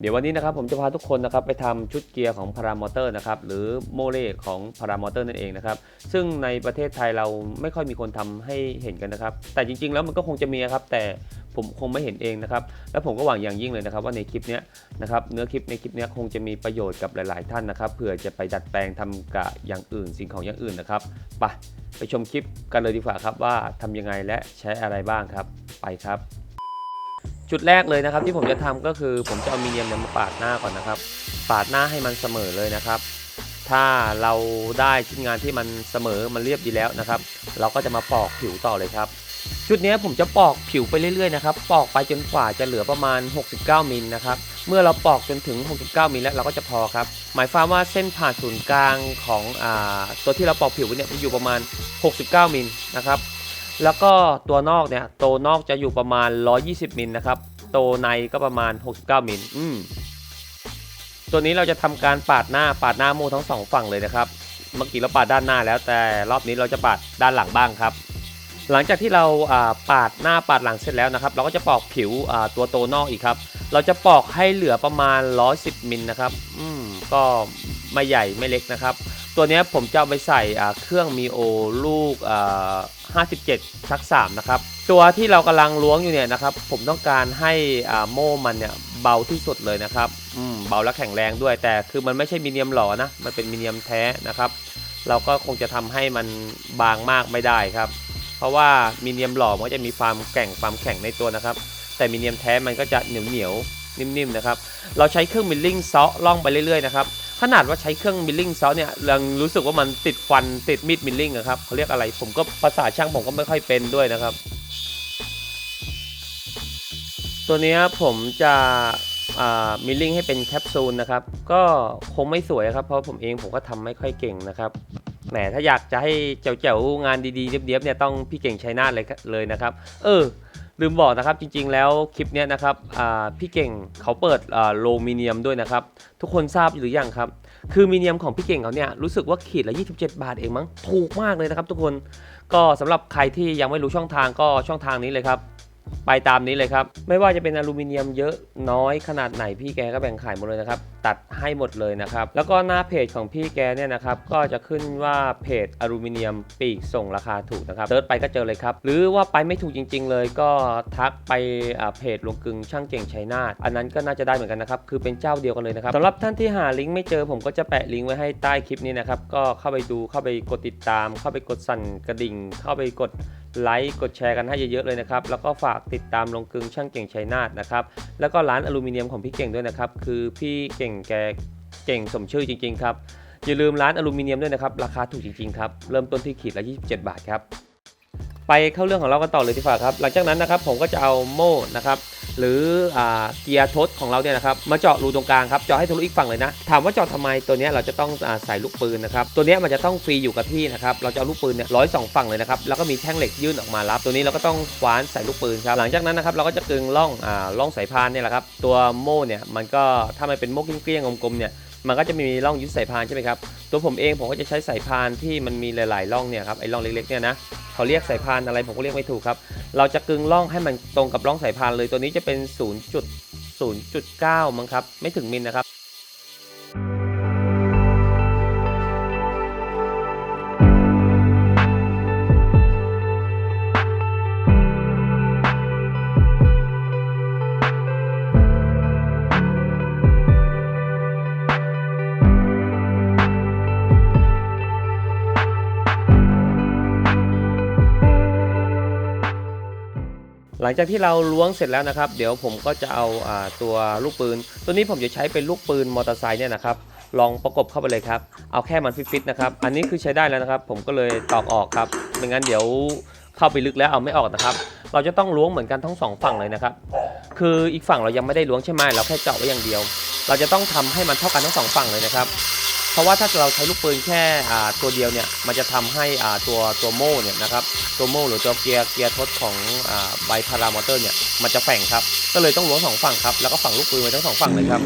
เดี๋ยววันนี้นะครับผมจะพาทุกคนนะครับไปทำชุดเกียร์ของพารามอเตอร์นะครับหรือโมเลของพารามอเตอร์นั่นเองนะครับซึ่งในประเทศไทยเราไม่ค่อยมีคนทำให้เห็นกันนะครับ แต่จริงๆแล้วมันก็คงจะมีครับแต่ผมคงไม่เห็นเองนะครับ และผมก็หวังอย่างยิ่งเลยนะครับ ว่าในคลิปเนี้ยนะครับเนื้อคลิปในคลิปเนี้ยคงจะมีประโยชน์กับหลาย ๆ ท่านนะครับเผื่อจะไปดัดแปลงทำกับอย่างอื่นสิ่งของอย่างอื่นนะครับไปไปชมคลิปกันเลยดีกว่าครับว่าทำยังไงและใช้อะไรบ้างครับ ไปครับ จุดแรกเลยนะครับที่ผมจะทำก็คือผมจะเอามีเนียมเนี่ยมาปาดหน้าก่อนนะครับ ปาดหน้าให้มันเสมอเลยนะครับ ถ้าเราได้ชิ้นงานที่มันเสมอมันเรียบดีแล้วนะครับ เราก็จะมาปอกผิวต่อเลยครับชุดนี้ผมจะปอกผิวไปเรื่อยๆนะครับปอกไปจนกว่าจะเหลือประมาณ 69มิลนะครับเมื่อเราปอกจนถึง 69มิลแล้วเราก็จะพอครับ หมายความว่าเส้นผ่านศูนย์กลางของอตัวที่เราปอกผิวเนี่ยจะอยู่ประมาณ 69มิลนะครับ แล้วก็ตัวนอกเนี่ย ตัวนอกจะอยู่ประมาณ 120มิลนะครับ ตัวในก็ประมาณ 69มิลอืมตัวนี้เราจะทำการปาดหน้าปาดหน้าม่ทั้งสองฝั่งเลยนะครับ เมื่อกี้เราปาดด้านหน้าแล้ว แต่รอบนี้เราจะปาดด้านหลังบ้างครับ หลังจากที่เราปาดหน้าปาดหลังเสร็จแล้วนะครับ เราก็จะปอกผิวตัวโตนอกอีกครับ เราจะปอกให้เหลือประมาณ 110มิลนะครับ อืมก็ไม่ใหญ่ไม่เล็กนะครับ ตัวนี้ผมจะเอาไปใส่เครื่องมีโอลูกอ่า 57ชัก3นะครับตัวที่เรากำลังล้วงอยู่เนี่ยนะครับผมต้องการให้อ่าโม่มันเนี่ยเบาที่สุดเลยนะครับอืมเบาและแข็งแรงด้วย แต่คือมันไม่ใช่มีเนียมหล่อนะมันเป็นมีเนียมแท้นะครับเราก็คงจะทำให้มันบางมากไม่ได้ครับ เพราะว่ามีเนียมหล่อมันก็จะมีความแก่งความแข็งในตัวนะครับ แต่มีเนียมแท้มันก็จะเหนียวเหนียวนิ่มๆนะครับเราใช้เครื่องมิลลิ่งเซาะล่องไปเรื่อยๆนะครับ ขนาดว่าใช้เครื่องมิลลิ่งซาะเนี่ยยังรู้สึกว่ามันติดฟันติดมีดมิลลิ่งอะครับเขาเรียกอะไรผมก็ภาษาช่างผมก็ไม่ค่อยเป็นด้วยนะครับ ตัวนี้ผมจะมิลลิ่งให้เป็นแคปซูลนะครับ ก็คงไม่สวยครับ เพราะผมเองผมก็ทำไม่ค่อยเก่งนะครับแหมถ้าอยากจะให้เจ๋วๆงานดีๆเรียบๆเนี่ยต้องพี่เก่งชัยนาทเลยเลยนะครับ เออ ลืมบอกนะครับจริงๆแล้วคลิปนี้นะครับพี่เก่งเขาเปิดโลมิเนียมด้วยนะครับ ทุกคนทราบหรือยังครับ คือมิเนียมของพี่เก่งเขาเนี่ยรู้สึกว่าขีดละ 27 บาทเองมั้งถูกมากเลยนะครับ ทุกคนก็สำหรับใครที่ยังไม่รู้ช่องทางก็ช่องทางนี้เลยครับ ไปตามนี้เลยครับ ไม่ว่าจะเป็นอลูมิเนียมเยอะน้อยขนาดไหนพี่แกก็แบ่งขายหมดเลยนะครับ ตัดให้หมดเลยนะครับ แล้วก็หน้าเพจของพี่แกเนี่ยนะครับ ก็จะขึ้นว่าเพจอลูมิเนียมปีกส่งราคาถูกนะครับเซิร์ชไปก็เจอเลยครับ หรือว่าไปไม่ถูกจริง ๆ เลยก็ทักไปเพจลวงกึงช่างเก่งชัยนาทอันนั้นก็น่าจะได้เหมือนกันนะครับ คือเป็นเจ้าเดียวกันเลยนะครับสำหรับท่านที่หาลิงก์ไม่เจอผมก็จะแปะลิงก์ไว้ให้ใต้คลิปนี้นะครับ ก็เข้าไปดูเข้าไปกดติดตาม เข้าไปกดสั่นกระดิ่ง เข้าไปกด ไลค์กดแชร์กันให้เยอะๆเลยนะครับ แล้วก็ฝากติดตามลงกึงช่างเก่งชัยนาทนะครับ แล้วก็ร้านอลูมิเนียมของพี่เก่งด้วยนะครับ คือพี่เก่งแกเก่งสมชื่อจริงๆครับ อย่าลืมร้านอลูมิเนียมด้วยนะครับ ราคาถูกจริงๆครับ เริ่มต้นที่ขีดละ 27 บาทครับ ไปเข้าเรื่องของเรากันต่อเลยดีกว่าครับ หลังจากนั้นนะครับผมก็จะเอาโม่นะครับ หรืออเกียร์ทดของเราเนี่ยนะครับมาเจาะรูตรงกลางครับเจาะให้ทะลุอีกฝั่งเลยนะถามว่าเจาะทำไมตัวนี้เราจะต้องอใส่ลูกปืนนะครับตัวนี้มันจะต้องฟรีอยู่กับที่นะครับเราจะเอาลูกปืนเนี่ยร้อยสองฝั่งเลยนะครับแล้วก็มีแท่งเหล็กยื่นออกมารับ ตัวนี้เราก็ต้องคว้านใส่ลูกปืนครับหลังจากนั้นนะครับเราก็จะกึงล่องอ่าล่องสายพานเนี่ยแหละครับตัวโม่เนี่ยมันก็ถ้ามันเป็นโม่เกลี้ยงๆกลมๆเนี่ย มันก็จะมีร่องยึดสายพานใช่ไหมครับตัวผมเองผมก็จะใช้สายพานที่มันมีหลาย ๆ ร่องเนี่ยครับไอ้ร่องเล็กๆเนี่ยนะเขาเรียกสายพานอะไรผมก็เรียกไม่ถูกครับ เราจะกึงร่องให้มันตรงกับร่องสายพานเลยตัวนี้จะเป็น 0.0.9 มั้งครับไม่ถึงมิลนะครับ ลังจากที่เราล้วงเสร็จแล้วนะครับ เดี๋ยวผมก็จะเอาอตัวลูกปืน ตัวนี้ผมจะใช้เป็นลูกปืนมอเตอร์ไซค์เนี่ยนะครับลองประกบเข้าไปเลยครับ เอาแค่มันฟิตๆนะครับ อันนี้คือใช้ได้แล้วนะครับ ผมก็เลยตอกออกครับไม่งั้นเดี๋ยวเข้าไปลึกแล้วเอาไม่ออกนะครับ เราจะต้องล้วงเหมือนกันทั้งสองฝั่งเลยนะครับ คืออีกฝั่งเรายังไม่ได้ล้วงใช่ไหมเราแค่เจาะไว้อย่างเดียว เราจะต้องทำให้มันเท่ากันทั้งสองฝั่งเลยนะครับ ราะว่าถ้าเราใช้ลูกปืนแค่ตัวเดียวเนี่ยมันจะทำให้ตัวตัวโม่เนี่ยนะครับตัวโม่หรือตัวเกียร์เกียร์ทดของอใบพารามอเตอร์เนี่ยมันจะแฝงครับก็เลยต้องล้วงสองฝั่งครับแล้วก็ฝั่งลูกปืนไว้ทั้งสองฝั่งเลยครับ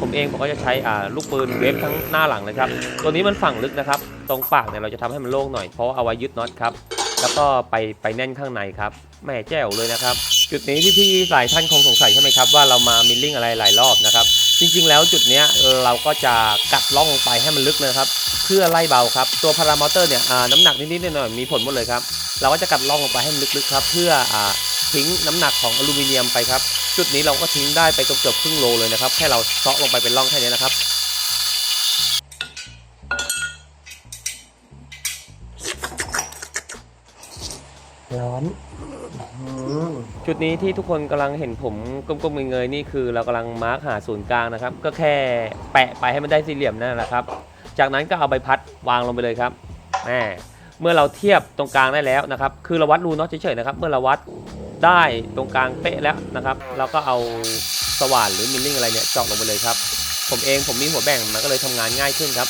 ผมเองผมก็จะใช้ลูกปืนเวฟทั้งหน้าหลังเลยครับตัวนี้มันฝั่งลึกนะครับ ตรงปากเนี่ยเราจะทำให้มันโล่งหน่อยเพราะเอาไว้ยึดน็อตครับ แล้วก็ไปไปแน่นข้างในครับแม่แจ๋วเลยนะครับ จุดนี้ที่พี่ๆหลายท่านคงสงสัยใช่ไหมครับว่าเรามามิลลิ่งอะไรหลายรอบนะครับ จริงๆ แล้วจุดนี้เราก็จะกัดล่องลงไปให้มันลึกนะครับ เพื่อไล่เบาครับ ตัวพารามอเตอร์เนี่ยน้ำหนักนิดๆหน่อยๆมีผลหมดเลยครับเราก็จะกัดล่องลงไปให้มันลึกๆครับ เพื่ออทิ้งน้ำหนักของอลูมิเนียมไปครับ จุดนี้เราก็ทิ้งได้ไปเกือบๆครึ่งโลเลยนะครับ แค่เราเซาะลงไปเป็นร่องแค่นี้นะครับ อนจุดนี้ที่ทุกคนกำลังเห็นผมก้มๆเงยๆนี่คือเรากำลังมาร์คหาศูนย์กลางนะครับ ก็แค่แปะไปให้มันได้สี่เหลี่ยมนั่นแหละครับ จากนั้นก็เอาใบพัดวางลงไปเลยครับแหมเมื่อเราเทียบตรงกลางได้แล้วนะครับ คือเราวัดรูน็อตเฉยๆนะครับ เมื่อเราวัดได้ตรงกลางเป๊ะแล้วนะครับ เราก็เอาสว่านหรือมิลลิ่งอะไรเนี่ยเจาะลงไปเลยครับ ผมเองผมมีหัวแบ่งมันก็เลยทำงานง่ายขึ้นครับ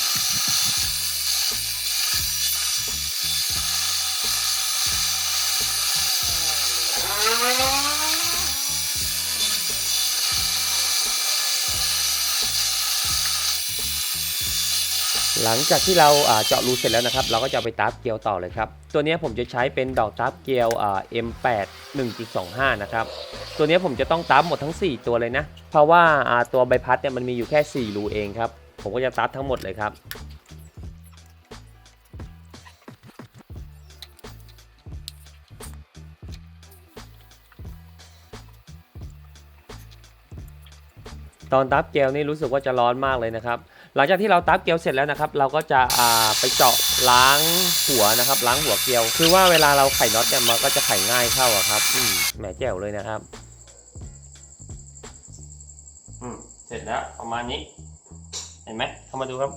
หลังจากที่เราเจาะรูเสร็จแล้วนะครับ เราก็จะเอาไปตับเกลียวต่อเลยครับ ตัวนี้ผมจะใช้เป็นดอกตับเกลียวอ่า M8 1.25 นะครับ ตัวนี้ผมจะต้องตับหมดทั้ง 4 ตัวเลยนะ เพราะว่าตัวใบพัดเนี่ยมันมีอยู่แค่ 4 รูเองครับ ผมก็จะตับทั้งหมดเลยครับตอนตับเกลนี่รู้สึกว่าจะร้อนมากเลยนะครับ หลังจากที่เราตับเกลียวเสร็จแล้วนะครับ เราก็จะอ่าไปเจาะล้างหัวนะครับ ล้างหัวเกลียว คือว่าเวลาเราไขน็อตเนี่ยมันก็จะไขง่ายเข้าอะครับอืมแหมแจ๋วเลยนะครับ อืมเสร็จแล้วประมาณนี้ เห็นไหมเข้ามาดูครับ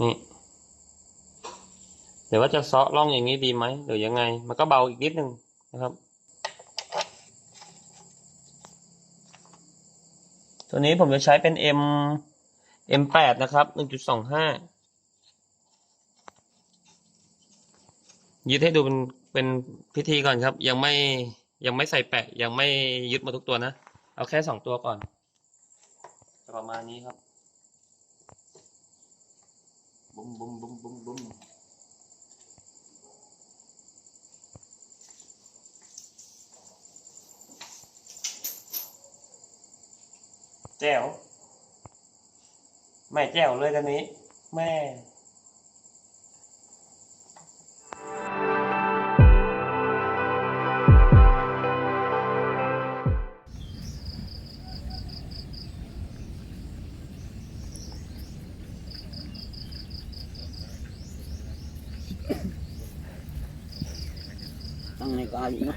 นี่เดี๋ยวว่าจะเซาะร่องอย่างนี้ดีไหมหรือยังไง มันก็เบาอีกนิดนึงนะครับ ตัวนี้ผมจะใช้เป็น M M8 นะครับ1.25ยึดให้ดูเป็นเป็นพิธีก่อนครับ ยังไม่ยังไม่ใส่แปะ ยังไม่ยึดมาทุกตัวนะ เอาแค่สองตัวก่อน ประมาณนี้ครับบุ้มบุ้มบุ้มบุ้มบุ้มแจ๋ว ไม่แจ๋วเลยตอนนี้ แม่ตั้งในกาอยู่นะ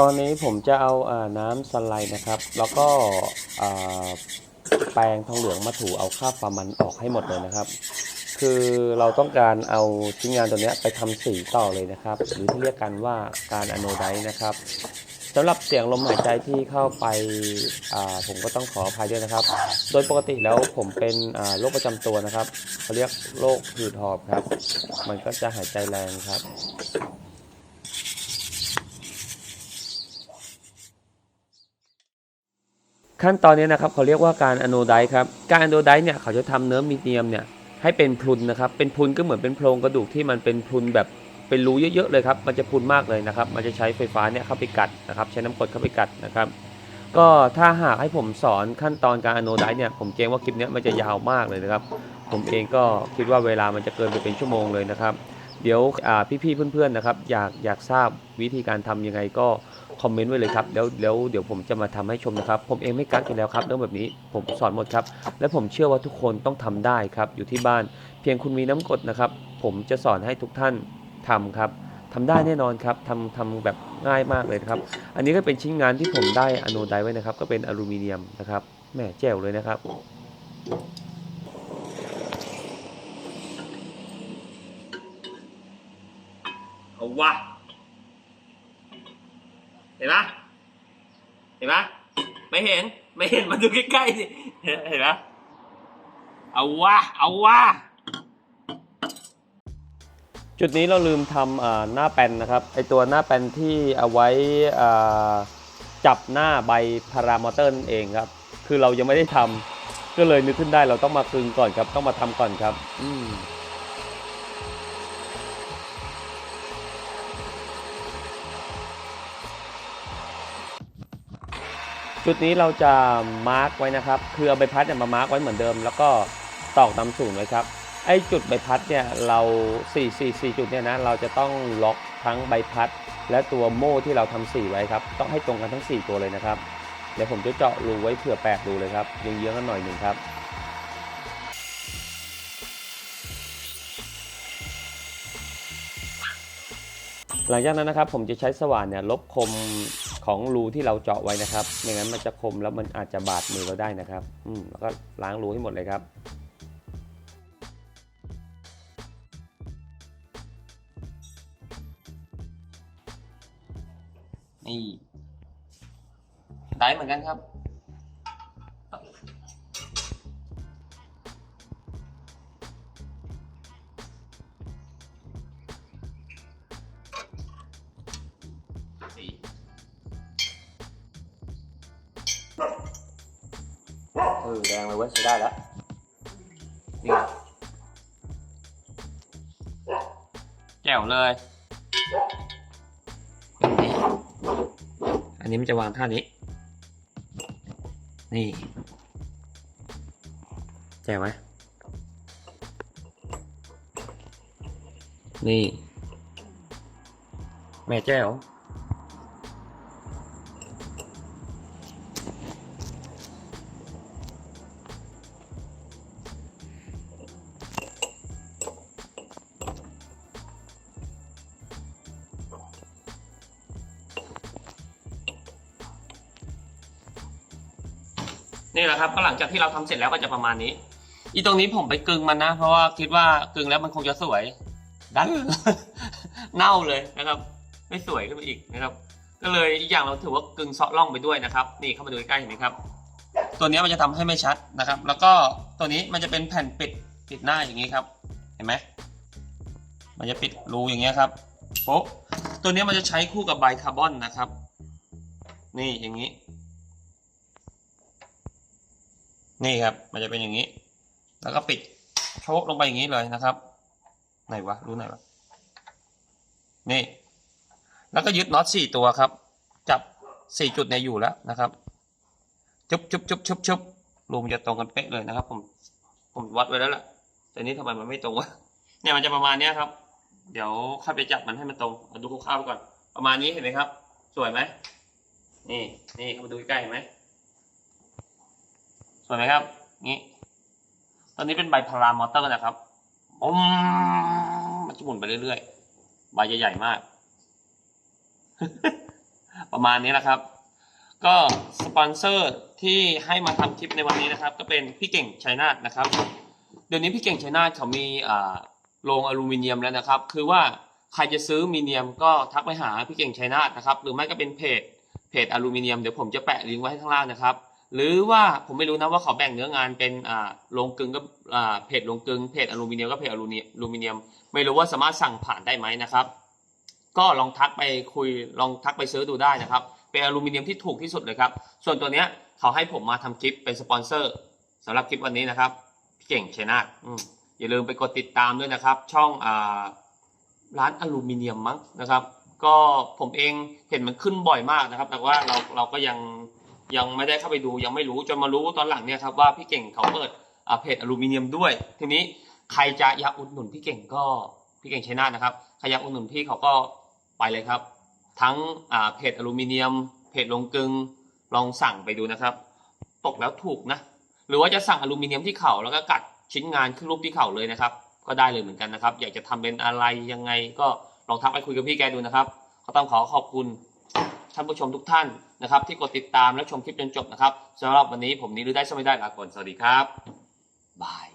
ตอนนี้ผมจะเอาอาน้ำสไลด์นะครับ แล้วก็แปรงทองเหลืองมาถูเอาคราบประมันออกให้หมดเลยนะครับ คือเราต้องการเอาชิ้นงานตัวนี้ไปทำสีต่อเลยนะครับ หรือที่เรียกกันว่าการอโนไดนะครับสำหรับเสียงลมหายใจที่เข้าไปาผมก็ต้องขออภัยด้วยนะครับ โดยปกติแล้วผมเป็นโรคประจำตัวนะครับเขาเรียกโรคหืดหอบครับ มันก็จะหายใจแรงครับ ขั้นตอนนี้นะครับเขาเรียกว่าการอโนไดครับการอโนไดเนี่ยเขาจะทำเนื้อมีเนียมเนี่ยให้เป็นพุนนะครับเป็นพุนก็เหมือนเป็นโพรงกระดูกที่มันเป็นพุนแบบเป็นรูเยอะๆเลยครับมันจะพุนมากเลยนะครับมันจะใช้ไฟฟ้าเนี่ยเข้าไปกัดนะครับใช้น้ำกรดเข้าไปกัดนะครับก็ถ้าหากให้ผมสอนขั้นตอนการอโนไดเนี่ยผมเกรงว่าคลิปนี้มันจะยาวมากเลยนะครับ ผมเองก็คิดว่าเวลามันจะเกินไปเป็นชั่วโมงเลยนะครับ เดี๋ยวพี่ๆเพื่อนๆนะครับอยากอยากทราบวิธีการทำยังไงก็ คอมเมนต์ไว้เลยครับแล้วแล้วเดี๋ยวผมจะมาทำให้ชมนะครับ ผมเองไม่กักอยู่แล้วครับเรื่องแบบนี้ผมสอนหมดครับ และผมเชื่อว่าทุกคนต้องทำได้ครับ อยู่ที่บ้าน เพียงคุณมีน้ำกดนะครับ ผมจะสอนให้ทุกท่านทำครับทำได้แน่นอนครับทำทำแบบง่ายมากเลยครับ อันนี้ก็เป็นชิ้นงานที่ผมได้อโนไดไว้นะครับ ก็เป็นอลูมิเนียมนะครับแหมแจ๋วเลยนะครับเอาวะ เห็นปะเห็นปะไม่เห็น ไม่เห็นมาดูใกล้ๆสิเห็นเห็นปะเอาวะเอาวะจุดนี้เราลืมทำหน้าแปนนะครับไอตัวหน้าแปนที่เอาไว้จับหน้าใบพารามอเตอร์นั่นเองครับ คือเรายังไม่ได้ทำก็เลยนึกขึ้นได้เราต้องมากึงก่อนครับ ต้องมาทำก่อนครับ อืม จุดนี้เราจะมาร์กไว้นะครับ คือเอาใบพัดเนี่ยมามาร์กไว้เหมือนเดิม แล้วก็ตอกตามศูนย์ไว้ครับ ไอ้จุดใบพัดเนี่ยเรา4 4 4จุดเนี่ยนะ เราจะต้องล็อกทั้งใบพัด และตัวโม่ที่เราทำสีไว้ครับ ต้องให้ตรงกันทั้ง 4 ตัวเลยนะครับ เดี๋ยวผมจะเจาะรูไว้เผื่อแปดรูเลยครับเยื้องๆกันหน่อยหนึ่งครับหลังจากนั้นนะครับผมจะใช้สว่านเนี่ยลบคม ของรูที่เราเจาะไว้นะครับไม่งั้นมันจะคมแล้วมันอาจจะบาดมือเราได้นะครับ อืมแล้วก็ล้างรูให้หมดเลยครับ นี่ ได้เหมือนกันครับ แจ๋วเลย อันนี้มันจะวางท่านี้ นี่แจ๋วไหมนี่ แม่แจ๋ว นี่แหละครับก็หลังจากที่เราทำเสร็จแล้วก็จะประมาณนี้ อีตรงนี้ผมไปกึงมันนะ เพราะว่าคิดว่ากึงแล้วมันคงจะสวย ดันเน่าเลยนะครับ ไม่สวยขึ้นไปอีกนะครับ ก็เลยอีกอย่างเราถือว่ากึงเซาะร่องไปด้วยนะครับ นี่เข้ามาดูใกล้ๆเห็นไหมครับ ตัวนี้มันจะทำให้ไม่ชัดนะครับ แล้วก็ตัวนี้มันจะเป็นแผ่นปิดปิดหน้าอย่างนี้ครับ เห็นไหมมันจะปิดรูอย่างเงี้ยครับโป๊ะตัวนี้มันจะใช้คู่กับไบคาร์บอนนะครับ นี่อย่างนี้ นี่ครับ มันจะเป็นอย่างนี้ แล้วก็ปิดโชกลงไปอย่างนี้เลยนะครับ ไหนวะ รู้ไหนวะ นี่ แล้วก็ยึดน็อตสี่ตัวครับ จับสี่จุดเนี่ยอยู่แล้วนะครับจุบจุบจุบจุบจุบรูมจะตรงกันเป๊ะเลยนะครับ ผม ผมวัดไว้แล้วแหละแต่นี้ทำไมมันไม่ตรงวะ เนี่ยมันจะประมาณเนี้ยครับ เดี๋ยวค่อยไปจับมันให้มันตรงมาดูคร่าวๆไปก่อน ประมาณนี้เห็นไหมครับ สวยไหมนี่ นี่เขามาดูใกล้ๆเห็นไหม สวยไหมครับงี้ตอนนี้เป็นใบพารามอเตอร์นะครับอมมันจะหมุนไปเรื่อยๆใบใหญ่ๆมาก ประมาณนี้แหละครับ ก็สปอนเซอร์ที่ให้มาทำคลิปในวันนี้นะครับ ก็เป็นพี่เก่งชัยนาทนะครับ เดี๋ยวนี้พี่เก่งชัยนาทเขามีโรงอลูมิเนียมแล้วนะครับ คือว่าใครจะซื้อมีเนียมก็ทักไปหาพี่เก่งชัยนาทนะครับ หรือไม่ก็เป็นเพจเพจอลูมิเนียมเดี๋ยวผมจะแปะลิงก์ไว้ให้ข้างล่างนะครับ หรือว่าผมไม่รู้นะว่าเขาแบ่งเนื้องานเป็นอ่าโรงกึงก็อ่าเพจโรงกึงเพจอลูมิเนียมก็เพจอลูมิเนียม ไม่รู้ว่าสามารถสั่งผ่านได้ไหมนะครับ ก็ลองทักไปคุยลองทักไปซื้อดูได้นะครับ เป็นอลูมิเนียมที่ถูกที่สุดเลยครับ ส่วนตัวเนี้ยเขาให้ผมมาทำคลิปเป็นสปอนเซอร์สำหรับคลิปวันนี้นะครับพี่เก่งชนาทอืมอย่าลืมไปกดติดตามด้วยนะครับ ช่องอ่าร้านอลูมิเนียมมั้งนะครับ ก็ผมเองเห็นมันขึ้นบ่อยมากนะครับ แต่ว่าเราเราก็ยัง ยังไม่ได้เข้าไปดูยังไม่รู้จนมารู้ตอนหลังเนี่ยครับว่าพี่เก่งเขาเปิดเพจอลูมิเนียมด้วย ทีนี้ใครจะอยากอุดหนุนพี่เก่งก็พี่เก่งชัยนานะครับใครอยากอุดหนุนพี่เขาก็ไปเลยครับ ทั้งเพจอลูมิเนียม เพจลงกึงลองสั่งไปดูนะครับ ตกแล้วถูกนะหรือว่าจะสั่งอลูมิเนียมที่เขาแล้วก็กัดชิ้นงานขึ้นรูปที่เขาเลยนะครับ ก็ได้เลยเหมือนกันนะครับ อยากจะทำเป็นอะไรยังไงก็ลองทักไปคุยกับพี่แกดูนะครับ ก็ต้องขอขอบคุณ ท่านผู้ชมทุกท่านนะครับ ที่กดติดตามและชมคลิปจนจบนะครับสำหรับวันนี้ผมนี้รู้ได้สไม่ได้ลาก่อนสวัสดีครับบาย